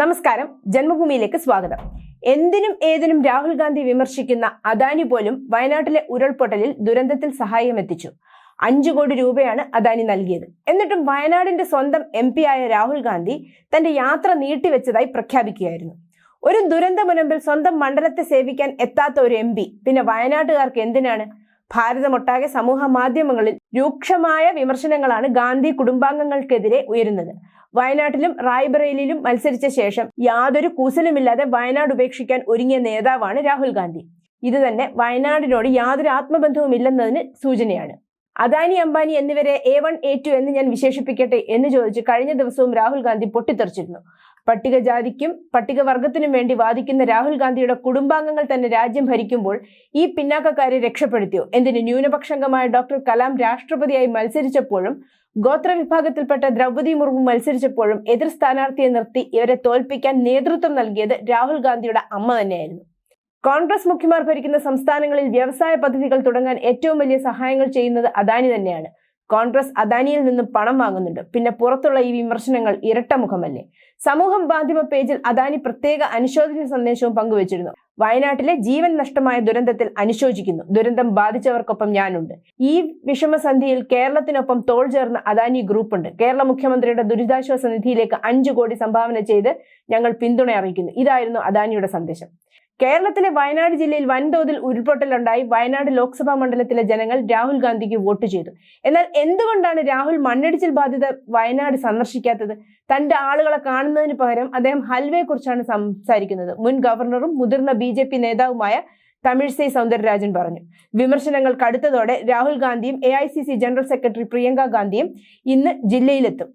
നമസ്കാരം. ജന്മഭൂമിയിലേക്ക് സ്വാഗതം. എന്തിനും ഏതിനും രാഹുൽ ഗാന്ധി വിമർശിക്കുന്ന അദാനി പോലും വയനാട്ടിലെ ഉരുൾപൊട്ടലിൽ ദുരന്തത്തിൽ സഹായം എത്തിച്ചു. അഞ്ചു കോടി രൂപയാണ് അദാനി നൽകിയത്. എന്നിട്ടും വയനാടിന്റെ സ്വന്തം എം ആയ രാഹുൽ ഗാന്ധി തന്റെ യാത്ര നീട്ടിവെച്ചതായി പ്രഖ്യാപിക്കുകയായിരുന്നു. ഒരു ദുരന്ത മുനമ്പിൽ സ്വന്തം മണ്ഡലത്തെ സേവിക്കാൻ എത്താത്ത ഒരു എം പിന്നെ വയനാട്ടുകാർക്ക് എന്തിനാണ്? ഭാരതമൊട്ടാകെ സമൂഹ മാധ്യമങ്ങളിൽ രൂക്ഷമായ വിമർശനങ്ങളാണ് ഗാന്ധി കുടുംബാംഗങ്ങൾക്കെതിരെ ഉയരുന്നത്. വയനാട്ടിലും റായ്ബറേലിയിലും മത്സരിച്ച ശേഷം യാതൊരു കൂസലുമില്ലാതെ വയനാട് ഉപേക്ഷിക്കാൻ ഒരുങ്ങിയ നേതാവാണ് രാഹുൽ ഗാന്ധി. ഇത് തന്നെ വയനാടിനോട് യാതൊരു ആത്മബന്ധവും ഇല്ലെന്നതിന് സൂചനയാണ്. അദാനി അംബാനി എന്നിവരെ എ വൺ എ ടു എന്ന് ഞാൻ വിശേഷിപ്പിക്കട്ടെ എന്ന് ചോദിച്ച് കഴിഞ്ഞ ദിവസവും രാഹുൽ ഗാന്ധി പൊട്ടിത്തെറിച്ചിരുന്നു. പട്ടികജാതിക്കും പട്ടികവർഗത്തിനും വേണ്ടി വാദിക്കുന്ന രാഹുൽ ഗാന്ധിയുടെ കുടുംബാംഗങ്ങൾ തന്നെ രാജ്യം ഭരിക്കുമ്പോൾ ഈ പിന്നാക്കക്കാരെ രക്ഷപ്പെടുത്തിയോ? എന്തിന് ന്യൂനപക്ഷംഗമായ ഡോക്ടർ കലാം രാഷ്ട്രപതിയായി മത്സരിച്ചപ്പോഴും ഗോത്രവിഭാഗത്തിൽപ്പെട്ട ദ്രൗപദി മുർമു മത്സരിച്ചപ്പോഴും എതിർ സ്ഥാനാർത്ഥിയെ നിർത്തി ഇവരെ തോൽപ്പിക്കാൻ നേതൃത്വം നൽകിയത് രാഹുൽ ഗാന്ധിയുടെ അമ്മ തന്നെയായിരുന്നു. കോൺഗ്രസ് മുഖ്യമാർ ഭരിക്കുന്ന സംസ്ഥാനങ്ങളിൽ വ്യവസായ പദ്ധതികൾ തുടങ്ങാൻ ഏറ്റവും വലിയ സഹായങ്ങൾ ചെയ്യുന്നത് അദാനി തന്നെയാണ്. കോൺഗ്രസ് അദാനിയിൽ നിന്നും പണം വാങ്ങുന്നുണ്ട്. പിന്നെ പുറത്തുള്ള ഈ വിമർശനങ്ങൾ ഇരട്ടമുഖമല്ലേ സമൂഹ മാധ്യമ പേജിൽ അദാനി പ്രത്യേക അനുശോചന സന്ദേശവും പങ്കുവച്ചിരുന്നു. വയനാട്ടിലെ ജീവൻ നഷ്ടമായ ദുരന്തത്തിൽ അനുശോചിക്കുന്നു. ദുരന്തം ബാധിച്ചവർക്കൊപ്പം ഞാനുണ്ട്. ഈ വിഷമസന്ധിയിൽ കേരളത്തിനൊപ്പം തോൾ ചേർന്ന അദാനി ഗ്രൂപ്പുണ്ട്. കേരള മുഖ്യമന്ത്രിയുടെ ദുരിതാശ്വാസ നിധിയിലേക്ക് അഞ്ചു കോടി സംഭാവന ചെയ്ത് ഞങ്ങൾ പിന്തുണ അറിയിക്കുന്നു. ഇതായിരുന്നു അദാനിയുടെ സന്ദേശം. കേരളത്തിലെ വയനാട് ജില്ലയിൽ വൻതോതിൽ ഉരുൾപൊട്ടലുണ്ടായി. വയനാട് ലോക്സഭാ മണ്ഡലത്തിലെ ജനങ്ങൾ രാഹുൽ ഗാന്ധിക്ക് വോട്ട് ചെയ്തു. എന്നാൽ എന്തുകൊണ്ടാണ് രാഹുൽ മണ്ണിടിച്ചിൽ ബാധിത വയനാട് സന്ദർശിക്കാത്തത്? തന്റെ ആളുകളെ കാണുന്നതിന് പകരം അദ്ദേഹം ഹൽവയെക്കുറിച്ചാണ് സംസാരിക്കുന്നത്. മുൻ ഗവർണറും മുതിർന്ന ബി നേതാവുമായ തമിഴ്സൈ സൗന്ദരരാജൻ പറഞ്ഞു. വിമർശനങ്ങൾ കടുത്തതോടെ രാഹുൽ ഗാന്ധിയും എ ജനറൽ സെക്രട്ടറി പ്രിയങ്ക ഗാന്ധിയും ഇന്ന് ജില്ലയിലെത്തും.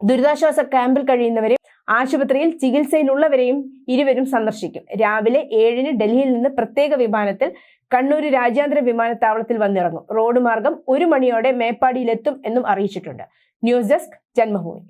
ദുരിതാശ്വാസ ക്യാമ്പിൽ കഴിയുന്നവരെ ആശുപത്രിയിൽ ചികിത്സയിലുള്ളവരെയും ഇരുവരും സന്ദർശിക്കും. രാവിലെ ഏഴിന് ഡൽഹിയിൽ നിന്ന് പ്രത്യേക വിമാനത്തിൽ കണ്ണൂർ രാജ്യാന്തര വിമാനത്താവളത്തിൽ വന്നിറങ്ങും. റോഡ് മാർഗം ഒരു മണിയോടെ മേപ്പാടിയിലെത്തും എന്നും അറിയിച്ചിട്ടുണ്ട്. News desk Janmabhumi.